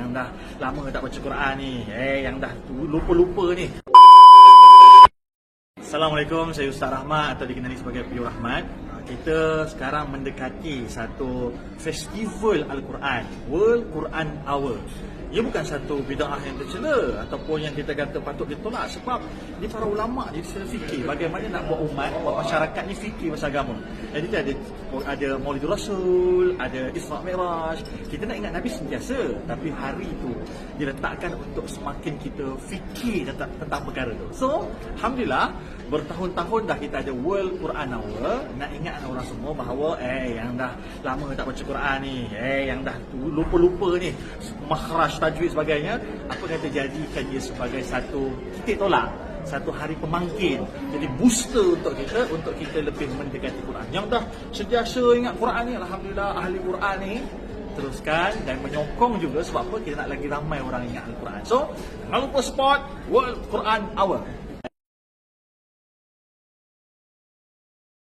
yang dah lama tak baca Quran ni. Eh, yang dah lupa-lupa ni. Assalamualaikum, saya Ustaz Rahmat atau dikenali sebagai Piyu Rahmat. Kita sekarang mendekati satu festival Al-Quran, World Quran Hour. Ia bukan satu bid'ah yang tercela ataupun yang kita kata patut ditolak sebab di para ulama di sisi fikir bagaimana nak buat umat, buat masyarakat ni fikir pasal agama. Jadi kita ada ada Maulidul Rasul, ada Isra Mi'raj. Kita nak ingat Nabi sentiasa tapi hari itu diletakkan untuk semakin kita fikir tentang, tentang perkara tu. So, alhamdulillah bertahun-tahun dah kita ada World Quran Hour nak ingatkan orang semua bahawa eh yang dah lama tak baca Quran ni eh yang dah lupa-lupa ni makhraj tajwid sebagainya apa kata jadikan dia sebagai satu titik tolak satu hari pemangkin jadi booster untuk kita untuk kita lebih mendekati Quran. Yang dah sentiasa ingat Quran ni Alhamdulillah ahli Quran ni teruskan dan menyokong juga sebab apa kita nak lagi ramai orang ingat Al-Quran. So jangan lupa support World Quran Hour